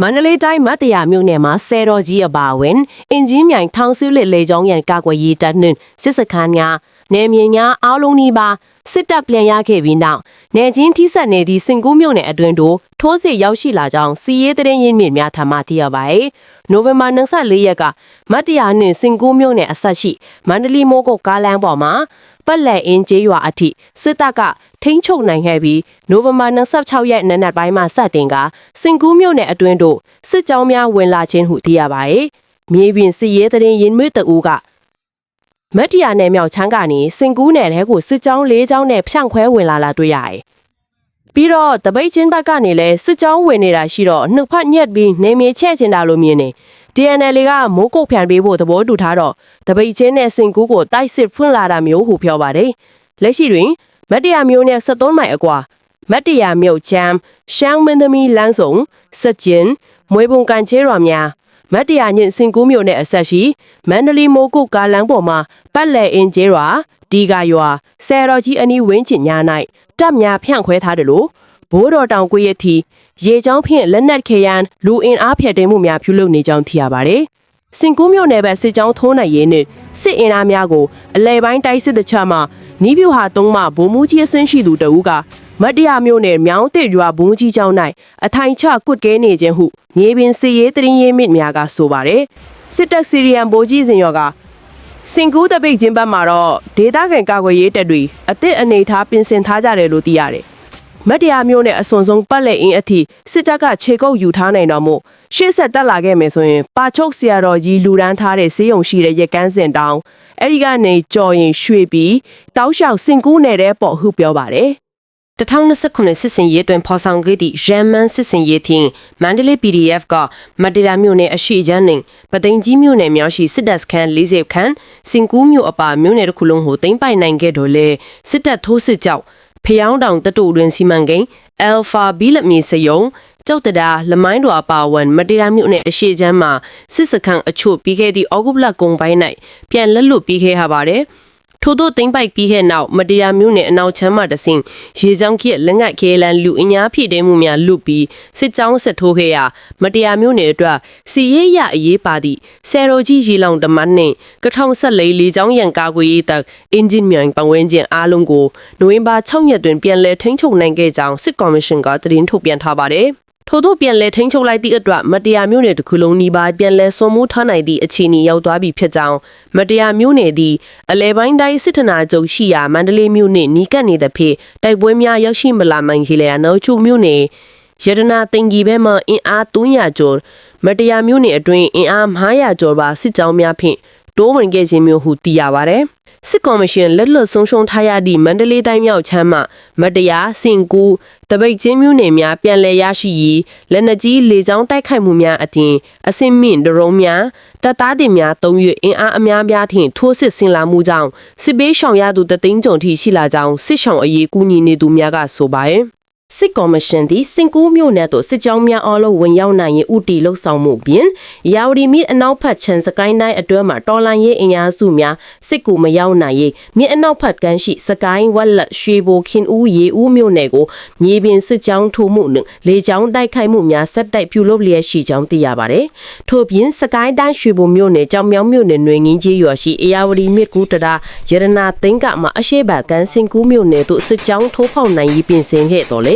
မန္တလေးတိုင်းမတ်တရာမြို့နယ်မှာဆယ်တော်ကြီးအပါအဝင်အင်ဂျင်မြိုင်ထောင်စုလစ်လေကြောင်းရန်ကာကွယ်ရေးတပ်နှင့်စစ်စခန်းများ နေမြေများအားလုံးနီးပါးစစ်တပ်ပြန်ရခဲ့ပြီးနောက်နေချင်းထိဆက်နေသည့်စင်ကူးမြို့နယ်အတွင်းသို့ထိုးစစ်ရောက်ရှိလာကြောင်းစီရေးတရင်ရင်းမြစ်များထံမှသိရပါသည်။နိုဝင်ဘာ24ရက်ကမတ်တရာနှင့်စင်ကူးမြို့နယ်အဆက်ရှိမန္တလေးမိုးကုတ်ကားလမ်းပေါ်မှာပတ်လက်အင်းကျေးရွာအထိစစ်တပ်ကထိန်းချုပ်နိုင်ခဲ့ပြီးနိုဝင်ဘာ26ရက်နေ့နက်ပိုင်းမှာစတင်ကစင်ကူးမြို့နယ်အတွင်းသို့စစ်ကြောင်းများဝင်လာခြင်းဟုသိရပါသည်။မြေပြင်စစ်ရေးတရင်ရင်းမြစ်တအူးက မတ်တရာနယ်မြောက်ချမ်းကနေစင်ကူးနယ်ထဲကိုစစ်ကြောင်း၄ကြောင်းနဲ့ဖြန့်ခွဲဝင်လာလာတွေ့ရတယ်။ပြီးတော့တပိတ်ချင်းဘက်ကနေလဲစစ်ကြောင်းဝင်နေတာရှိတော့နှုတ်ဖက်ညက်ပြီးနေမြေချဲ့ချင်တာလို့မြင်နေ DNL ကမိုးကုတ်ဖြန်ပေးဖို့သဘောတူထားတော့တပိတ်ချင်းနဲ့စင်ကူးကိုတိုက်စစ်ဖွင့်လာတာမျိုးဟုပြောပါတယ်။လက်ရှိတွင်မတ်တရာမျိုးနဲ့73မိုင်အကွာမတ်တရာမြို့ချမ်းရှမ်းမင်းသမီးလမ်းစုံစက်ကျင်မွေပုံကန်ချဲရွာများ မတ်တရာညင်စင်ကူးမြို့နယ်အဆက်ရှိမန္တလေးမိုးကုတ်ကားလမ်းပေါ်မှာပတ်လည်အင်ကျဲရွာဒီကရွာဆယ်တော်ကြီးအနီးဝင်းကျင်ညာ၌တပ်များဖြန့်ခွဲထားတယ်လို့ဘိုးတော်တောင်ကွေးရသည့်ရေချောင်းဖြင့်လက်နက်ခေယံလူအင်အားဖျက်သိမ်းမှုများပြုလုပ်နေကြောင်းသိရပါတယ်။စင်ကူးမြို့နယ်ဘက်စစ်ကြောင်းထိုးနိုင်ရေးနှင့်စစ်အင်အားများကိုအလဲပိုင်းတိုက်စစ်တချမှနီးပြူဟာသုံးမှဗိုလ်မှူးကြီးအဆင့်ရှိသူတဦးက မတ်တရမြို့နယ်မြောင်းတစ်ရွာဘုံကြီးကျောင်း၌အထိုင်ချကွတ်ကဲနေခြင်းဟုမြေပြင်စစ်ရေးတရင်ရေးမြစ်များကဆိုပါတယ်စစ်တပ်စီရီယံဗိုလ်ကြီးစင်ရောကစင်ကူးတပိတ်ချင်းဘက်မှာတော့ဒေတာကန်ကာကွယ်ရေးတပ်တွေအသစ်အနေထားပြင်ဆင်ထားကြတယ်လို့သိရတယ်မတ်တရာမျိုးနဲ့အစွန်ဆုံးပတ်လက်အင်းအထိစစ်တပ်ကခြေကုပ်ယူထားနိုင်တော့မို့ရှေ့ဆက်တက်လာခဲ့မယ်ဆိုရင်ပါချုပ်ဆရာတော်ကြီးလူဒန်းထားတဲ့စေးရုံရှိတဲ့ရက်ကန်းစင်တောင်းအဲ့ဒီကနေကြော်ရင်ရွှေပြီးတောက်လျှောက်စင်ကူးနယ်တဲ့ပေါ့ဟုပြောပါတယ် 2029စစ်စင်ရေးတွင်ဖော်ဆောင်ခဲ့သည့်ရမ်မန်စစ်စင်ရေးထင်းမန္တလေး PDF ကမတရာမြို့နယ်အရှိချမ်းနှင့်ပသိမ်ကြီးမြို့နယ်များရှိစစ်တပ်စခန်း40ခန်းစင်ကူးမြို့အပါမြို့နယ်တစ်ခုလုံးကိုသိမ်းပိုက်နိုင်ခဲ့တော့လေစစ်တပ်ထိုးစစ်ကြောင့်ဖျောင်းတောင်တတူတွင်စီမံကိန်း Alpha B လက်မြေစယုံကြောက်တရာလမိုင်းတော်အပါဝန်မတရားမြို့နယ်အရှိချမ်းမှာစစ်စခန်းအချို့ပြီးခဲ့သည့်ဩဂုတ်လကုံပိုင်း၌ပြန်လက်လွတ်ပြီးခဲ့ရပါတယ်။ ထို့သောသိမ့်ပိုက်ပြီးခဲ့နောက်မတရားမျိုးနဲ့အနောက်ချမ်းမှတဆင်ရေချောင်းခေလက်ငတ်ခဲလန်လူအညာဖြည့်တဲမှုများလွတ်ပြီးစစ်ကြောင်းဆက်ထိုးခဲ့ရမတရားမျိုးနဲ့အတွက်စီရေးရအရေးပါသည့်ဆယ်ရိုကြီးရေလောင်တမတ်နှင့်ကထောင်ဆက်လေးလေချောင်းရန်ကာကွယ်ရေးတပ်အင်ဂျင်မြိုင်ပတ်ဝန်းကျင်အားလုံးကိုနိုဝင်ဘာ6ရက်တွင်ပြန်လည်ထိန်းချုပ်နိုင်ခဲ့ကြောင်းစစ်ကော်မရှင်ကသတင်းထုတ်ပြန်ထားပါတယ် ထို့သောပြန်လဲထိန်းချုပ်လိုက်သည့်အတွက်မတရားမျိုးနယ်တစ်ခုလုံးနီးပါးပြန်လဲစွန်မှုထားနိုင်သည့်အခြေအနေရောက်သွားပြီဖြစ်ကြောင်းမတရားမျိုးနယ်သည်အလဲပိုင်းတိုင်းစစ်ထနာချုပ်ရှိရာမန္တလေးမြို့နှင့်နီးကပ်နေသဖြင့်တိုက်ပွဲများရောက်ရှိမလာမှန်ခေလျာနောက်ချုပ်မျိုးနယ်ရတနာတင်ကြီးဘဲမှအင်အား300ကျော်မတရားမျိုးနယ်အတွင်းအင်အား900ကျော်ပါစစ်ကြောင်းများဖြင့် တိုးဝင်ခဲ့ခြင်းမျိုးဟုသိရပါသည်စစ်ကော်မရှင်လက်လွတ်ဆုံးရှုံးထားရသည့်မန္တလေးတိုင်းမြောက်ချမ်းမှမတရားစင်ကူတပိတ်ချင်းမျိုးနယ်များပြန်လည်ရရှိရေးလက်နက်ကြီးလေကြောင်းတိုက်ခိုက်မှုများအပြင်အစင်မြင့်ဒရုန်းများတပ်သားတင်များတုံး၍အင်အားအများပြားထင်ထိုးစစ်ဆင်လာမှုကြောင့်စစ်ပေးရှောင်ရသူတသိန်းကျော်ထိရှိလာကြောင်းစစ်ရှောင်အရေးကူညီနေသူများကဆိုပါတယ် စစ်ကော်မရှင်သည်စင်ကူးမြို့နယ်သို့စစ်ကြောင်းများအားလုံးဝင်ရောက်နိုင်ရင်ဥတီလှုပ်ဆောင်မှုပြင်ရာဝတီမြစ်အနောက်ဖက်ခြမ်းစကိုင်းတိုင်းအတွင်းမှာတော်လန်ရေးအင်အားစုများစစ်ကူမရောက်နိုင်ရေးမြစ်အနောက်ဖက်ကမ်းရှိစကိုင်းဝက်လက်ရွှေဘိုခင်ဦးရေဦးမြို့နယ်ကိုမြေပြင်စစ်ကြောင်းထိုးမှုနှင့်လေကြောင်းတိုက်ခိုက်မှုများဆက်တိုက်ပြုလုပ်လျက်ရှိကြောင်းသိရပါတယ်။ထို့ပြင်စကိုင်းတိုင်းရွှေဘိုမြို့နယ်ကြောင်မြောင်းမြို့နယ်နှွေငင်းကြီးရွာရှိအေယာဝတီမြစ်ကူးတရာရတနာသိန်းကမှအရှိဘကန်စင်ကူးမြို့နယ်သို့စစ်ကြောင်းထိုးဖောက်နိုင်ရေးပြင်ဆင်ခဲ့တော်လေ။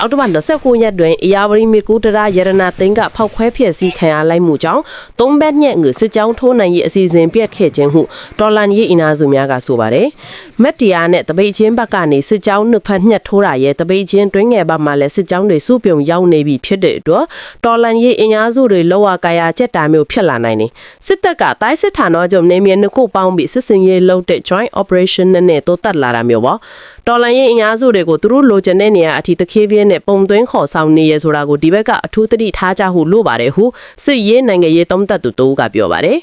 အောက်တိုဘာ29ရက်တွင်အေယာဝတီမြစ်ကူးတရာရတနာသိန်းကဖောက်ခွဲဖျက်ဆီးခံရလိုက်မှုကြောင့်သုံးဘက်ညက်ငွေစစ်ကြောင်းထိုးနိုင်ရေးအစီအစဉ်ပြတ်ခဲ့ခြင်းဟုတော်လန်ရေးအင်အားစုများကဆိုပါတယ်။မက်တီယာနဲ့တပိတ်ချင်းဘက်ကနေစစ်ကြောင်းနှစ်ဖက်ညှက်ထိုးတာရဲ့တပိတ်ချင်းတွင်းငယ်ဘက်မှာလည်းစစ်ကြောင်းတွေစုပြုံရောက်နေပြီဖြစ်တဲ့အတွက်တော်လန်ရေးအင်အားစုတွေလောဝကာယာချက်တာမျိုးဖြစ်လာနိုင်တယ်။စစ်တပ်ကတိုင်းစစ်ဌာနချုပ်နေမြေနှစ်ခုပေါင်းပြီးစစ်စင်ရေးလုပ်တဲ့ joint operation နဲ့တိုးတက်လာတာမျိုးပေါ့။တော်လန်ရေးအင်အားစုတွေကိုသူတို့လိုချင်တဲ့နေရာအထိတခေးပြင်းနဲ့ပုံသွင်းခေါ်ဆောင်နေရဆိုတာကိုဒီဘက်ကအထူးသတိထားကြဟုလို့ပါတယ်ဟုစစ်ရေးနိုင်ငံရေးတုံးသက်သူတို့ကပြောပါတယ်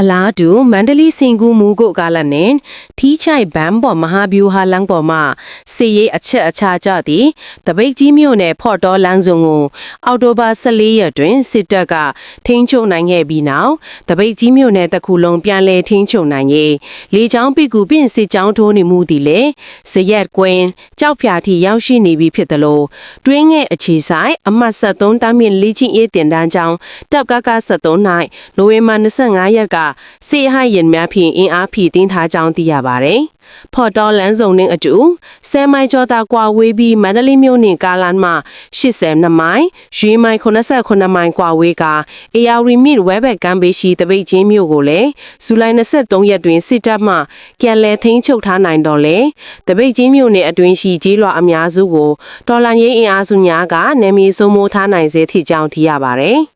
အလားတူမန္တလေးစင်ကူမူကိုကားလက်နဲ့ထီးချိုင်ဘန်းပေါ်မဟာဗျူဟာလမ်းပေါ်မှာစီရေးအချက်အခြာကြသည်တပိတ်ကြီးမြို့နယ်ဖော့တော်လမ်းစုံကိုအောက်တိုဘာ14ရက်တွင်စစ်တပ်ကထိန်းချုပ်နိုင်ခဲ့ပြီးနောက်တပိတ်ကြီးမြို့နယ်တစ်ခုလုံးပြန်လည်ထိန်းချုပ်နိုင်ရေးလေကြောင်းပိကူပြင်စစ်ကြောင်းထိုးနေမှုသည်လေဇရက်ကွင်းကြောက်ဖြာထိရောက်ရှိနေပြီဖြစ်တယ်လို့တွင်းငယ်အခြေဆိုင်အမှတ်73တမ်းမြင့်လေးချင်းအေးတင်တန်းကြောင်းတပ်ကက73၌နိုဝင်ဘာ25ရက်ကစေဟရင်များဖြင့်အင်အားဖြည့်တင်းထားကြောင်းသိရပါတယ်။ဖော်တော်လန်းစုံနှင့်အတူဆဲမိုင်ကျော်တာကွာဝေးပြီးမန္တလေးမြို့နှင့်ကားလမ်းမှ82မိုင်ရွေးမိုင်89မိုင်ကွာဝေးကအေယာရီမစ်ဝဲဘက်ကမ်းဘေးရှိတပိတ်ချင်းမြို့ကိုလည်းဇူလိုင်23ရက်တွင်စစ်တပ်မှပြန်လည်ထိန်းချုပ်ထားနိုင်တော့လေတပိတ်ချင်းမြို့နယ်အတွင်းရှိကျေးရွာအများစုကိုတော်လန်ရေးအင်အားစုများကနယ်မြေစိုးမိုးထားနိုင်စေသည့်ကြောင်းသိရပါတယ်။